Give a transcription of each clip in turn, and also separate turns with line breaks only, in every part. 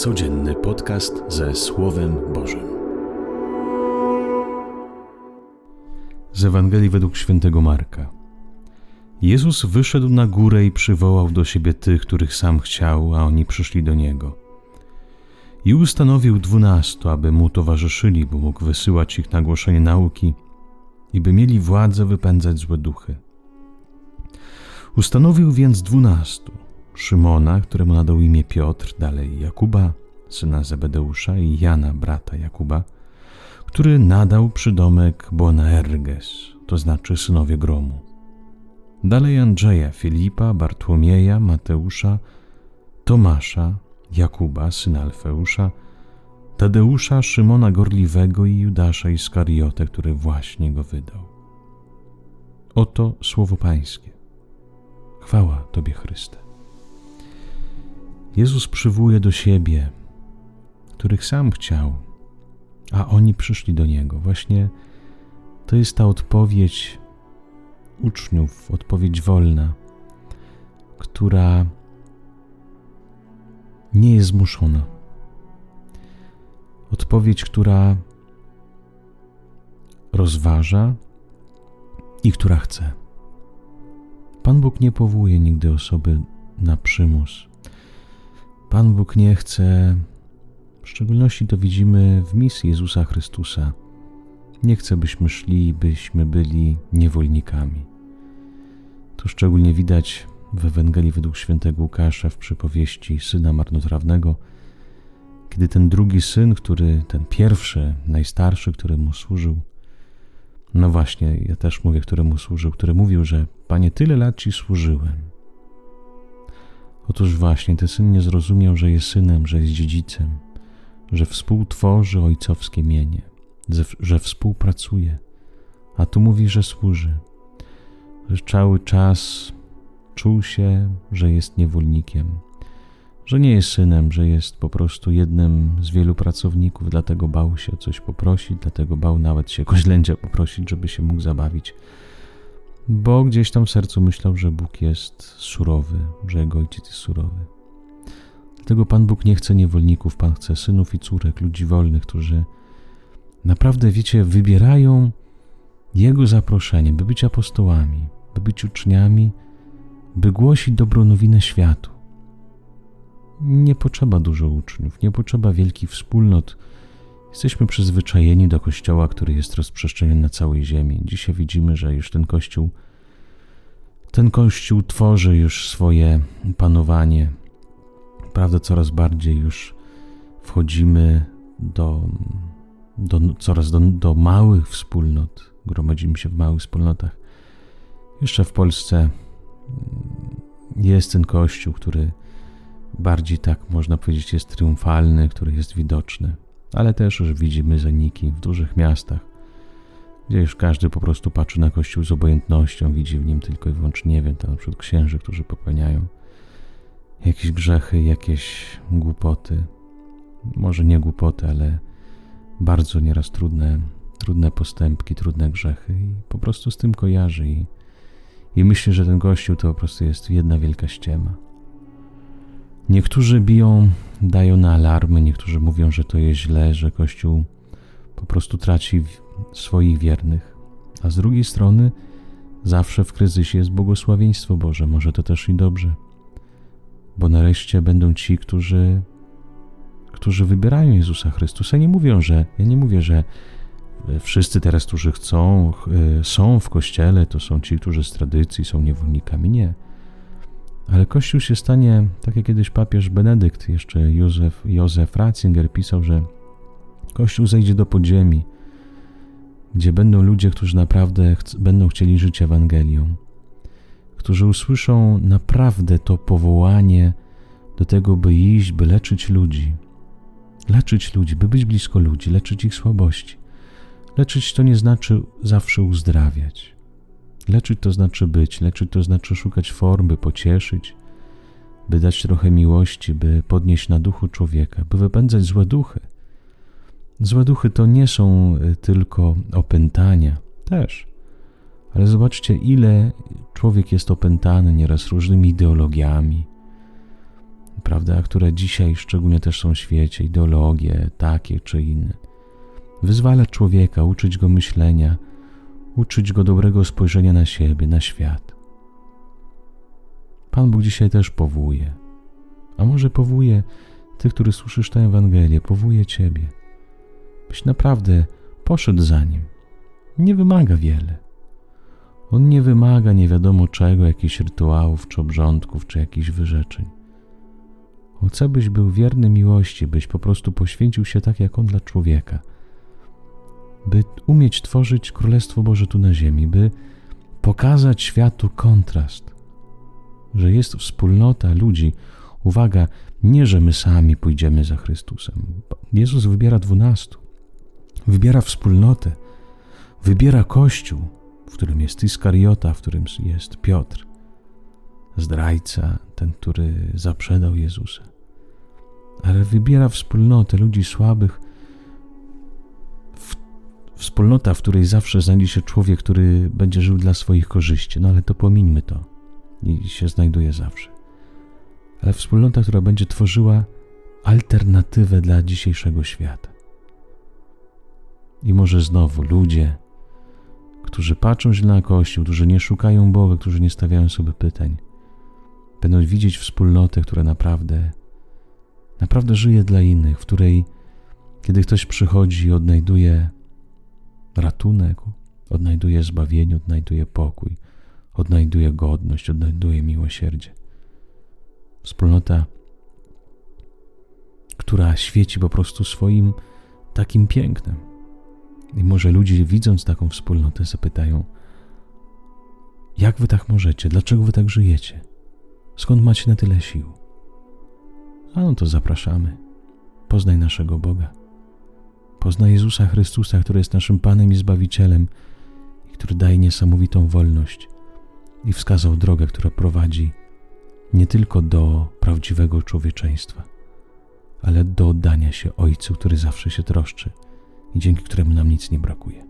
Codzienny podcast ze Słowem Bożym. Z Ewangelii według świętego Marka. Jezus wyszedł na górę i przywołał do siebie tych, których sam chciał, a oni przyszli do niego. I ustanowił dwunastu, aby mu towarzyszyli, bo mógł wysyłać ich na głoszenie nauki i by mieli władzę wypędzać złe duchy. Ustanowił więc dwunastu – Szymona, któremu nadał imię Piotr, dalej Jakuba, syna Zebedeusza i Jana, brata Jakuba, który nadał przydomek Boanerges, to znaczy synowie gromu. Dalej Andrzeja, Filipa, Bartłomieja, Mateusza, Tomasza, Jakuba, syna Alfeusza, Tadeusza, Szymona Gorliwego i Judasza Iskariotę, który właśnie go wydał. Oto słowo Pańskie. Chwała Tobie, Chryste. Jezus przywołuje do siebie, których sam chciał, a oni przyszli do Niego. Właśnie to jest ta odpowiedź uczniów, odpowiedź wolna, która nie jest zmuszona. Odpowiedź, która rozważa i która chce. Pan Bóg nie powołuje nigdy osoby na przymus. Pan Bóg nie chce, w szczególności to widzimy w misji Jezusa Chrystusa, nie chce, byśmy szli, byśmy byli niewolnikami. To szczególnie widać w Ewangelii według świętego Łukasza w przypowieści syna marnotrawnego, kiedy ten drugi syn, który, ten pierwszy, najstarszy, który mu służył, no właśnie, ja też mówię, któremu służył, który mówił, że Panie, tyle lat Ci służyłem, Otóż właśnie ten syn nie zrozumiał, że jest synem, że jest dziedzicem, że współtworzy ojcowskie mienie, że współpracuje, a tu mówi, że służy, że cały czas czuł się, że jest niewolnikiem, że nie jest synem, że jest po prostu jednym z wielu pracowników, dlatego bał się o coś poprosić, dlatego bał nawet się koźlędzia poprosić, żeby się mógł zabawić bo gdzieś tam w sercu myślał, że Bóg jest surowy, że jego ojciec jest surowy. Dlatego Pan Bóg nie chce niewolników, Pan chce synów i córek, ludzi wolnych, którzy naprawdę, wiecie, wybierają Jego zaproszenie, by być apostołami, by być uczniami, by głosić dobrą nowinę światu. Nie potrzeba dużo uczniów, nie potrzeba wielkich wspólnot, Jesteśmy przyzwyczajeni do Kościoła, który jest rozprzestrzeniony na całej ziemi. Dzisiaj widzimy, że już ten Kościół, ten Kościół tworzy już swoje panowanie. Prawda, coraz bardziej już wchodzimy do, do coraz do, do małych wspólnot, gromadzimy się w małych wspólnotach. Jeszcze w Polsce jest ten Kościół, który bardziej tak można powiedzieć jest triumfalny, który jest widoczny ale też już widzimy zaniki w dużych miastach, gdzie już każdy po prostu patrzy na Kościół z obojętnością, widzi w nim tylko i wyłącznie, nie wiem, tam na przykład księży, którzy popełniają jakieś grzechy, jakieś głupoty, może nie głupoty, ale bardzo nieraz trudne, trudne postępki, trudne grzechy i po prostu z tym kojarzy i, i myślę, że ten Kościół to po prostu jest jedna wielka ściema. Niektórzy biją, dają na alarmy, niektórzy mówią, że to jest źle, że Kościół po prostu traci swoich wiernych. A z drugiej strony, zawsze w kryzysie jest błogosławieństwo Boże, może to też i dobrze. Bo nareszcie będą ci, którzy, którzy wybierają Jezusa Chrystusa. Nie mówią, że, ja nie mówię, że wszyscy teraz, którzy chcą, e, są w kościele, to są ci, którzy z tradycji są niewolnikami. Nie. Ale Kościół się stanie, tak jak kiedyś papież Benedykt, jeszcze Józef, Józef Ratzinger pisał, że Kościół zejdzie do podziemi, gdzie będą ludzie, którzy naprawdę ch będą chcieli żyć Ewangelią, którzy usłyszą naprawdę to powołanie do tego, by iść, by leczyć ludzi. Leczyć ludzi, by być blisko ludzi, leczyć ich słabości. Leczyć to nie znaczy zawsze uzdrawiać. Leczyć to znaczy być, leczyć to znaczy szukać form, by pocieszyć, by dać trochę miłości, by podnieść na duchu człowieka, by wypędzać złe duchy. Złe duchy to nie są e, tylko opętania, też. Ale zobaczcie, ile człowiek jest opętany nieraz różnymi ideologiami, prawda, które dzisiaj szczególnie też są w świecie, ideologie takie czy inne. Wyzwalać człowieka, uczyć go myślenia, uczyć go dobrego spojrzenia na siebie, na świat. Pan Bóg dzisiaj też powołuje, a może powołuje tych, który słyszysz tę Ewangelię, powołuje Ciebie, byś naprawdę poszedł za Nim. Nie wymaga wiele. On nie wymaga nie wiadomo czego, jakichś rytuałów, czy obrządków, czy jakichś wyrzeczeń. On chce, byś był wierny miłości, byś po prostu poświęcił się tak, jak On dla człowieka, by umieć tworzyć Królestwo Boże tu na ziemi, by pokazać światu kontrast, że jest wspólnota ludzi. Uwaga, nie, że my sami pójdziemy za Chrystusem. Jezus wybiera dwunastu, wybiera wspólnotę, wybiera Kościół, w którym jest Iskariota, w którym jest Piotr, zdrajca, ten, który zaprzedał Jezusa. Ale wybiera wspólnotę ludzi słabych, wspólnota, w której zawsze znajdzie się człowiek, który będzie żył dla swoich korzyści. No ale to pomińmy to i się znajduje zawsze. Ale wspólnota, która będzie tworzyła alternatywę dla dzisiejszego świata. I może znowu ludzie, którzy patrzą źle na Kościół, którzy nie szukają Boga, którzy nie stawiają sobie pytań, będą widzieć wspólnotę, która naprawdę, naprawdę żyje dla innych, w której, kiedy ktoś przychodzi i odnajduje ratunek, odnajduje zbawienie, odnajduje pokój, odnajduje godność, odnajduje miłosierdzie. Wspólnota, która świeci po prostu swoim takim pięknem. I może ludzie, widząc taką wspólnotę, zapytają: Jak wy tak możecie? Dlaczego wy tak żyjecie? Skąd macie na tyle sił? A no to zapraszamy. Poznaj naszego Boga. Poznaj Jezusa Chrystusa, który jest naszym Panem i Zbawicielem który daje niesamowitą wolność i wskazał drogę, która prowadzi nie tylko do prawdziwego człowieczeństwa, ale do oddania się Ojcu, który zawsze się troszczy i dzięki któremu nam nic nie brakuje.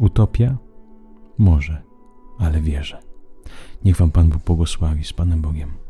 Utopia? Może, ale wierzę. Niech Wam Pan Bóg błogosławi z Panem Bogiem.